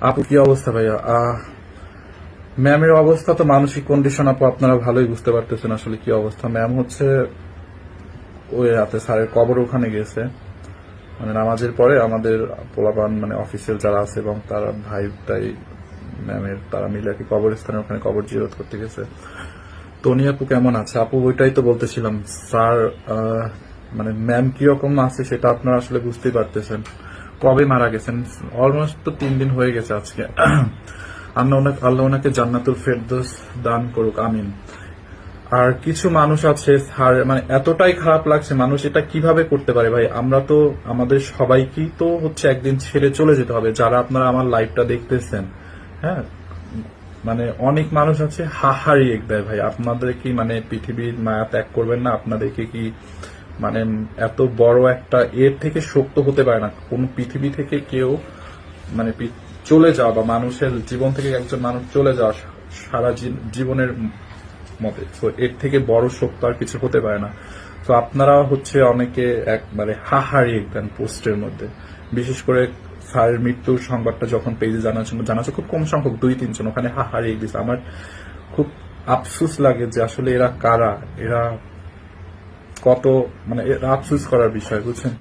আপু, কি অবস্থা ভাইয়া? ম্যামের অবস্থা তো মানসিক কন্ডিশন আপু, আপনারা ভালোই বুঝতে পারতেছেন আসলে কি অবস্থা। ম্যাম হচ্ছে ওই রাতে স্যারের কবর ওখানে গেছে। মানে নামাজের পরে আমাদের পোলাপান মানে অফিসিয়াল যারা আছে এবং তারা ভাই, তাই ম্যামের, তারা মিলে আর কি কবরস্থানের ওখানে কবর জিরত করতে গেছে। টনি আপু কেমন আছে? আপু, ওইটাই তো বলতেছিলাম, স্যার মানে ম্যাম কীরকম আছে সেটা আপনারা আসলে বুঝতেই পারতেছেন। কবে মারা গেছেন। অলমোস্ট তো তিন দিন হয়ে গেছে আজকে। আল্লাহ ওনাকে আল্লাহ ওনাকে জান্নাতুল ফেরদৌস দান করুক, আমিন। আর কিছু মানুষ আছে মানে এতটাই খারাপ লাগছে, মানুষ এটা কীভাবে করতে পারে ভাই? আমরা তো আমাদের সবাইকেই তো হচ্ছে একদিন ছেড়ে চলে যেতে হবে, যারা আপনারা আমার লাইভটা দেখতেছেন। হ্যাঁ? মানে অনেক মানুষ আছে, হাহারি এক দেয় ভাই। আপনাদের কি মানে পৃথিবীর মায়া ত্যাগ করবেন না, আপনাদেরকে কি মানে এত বড় একটা এর থেকে শক্ত হতে পারে না। কোন পৃথিবী থেকে কেউ মানে চলে যাওয়া বা মানুষের জীবন থেকে একজন মানুষ চলে যাওয়া সারা জীবনের মতে। তো এর থেকে বড় শক্ত আর কিছু হতে পারে না। তো আপনারা হচ্ছে অনেকে একবারে হাহারি দেন পোস্টের মধ্যে। বিশেষ করে স্যারের মৃত্যুর সংবাদটা যখন পেজে জানার জন্য জানাচ্ছে খুব কম সংখ্যক, দুই, তিনজন। ওখানে হাহারি দিচ্ছে আমার খুব আফসোস লাগে যে আসলে এরা কারা? এরা কত মানে রাত চুজ করার বিষয় বুঝছেন?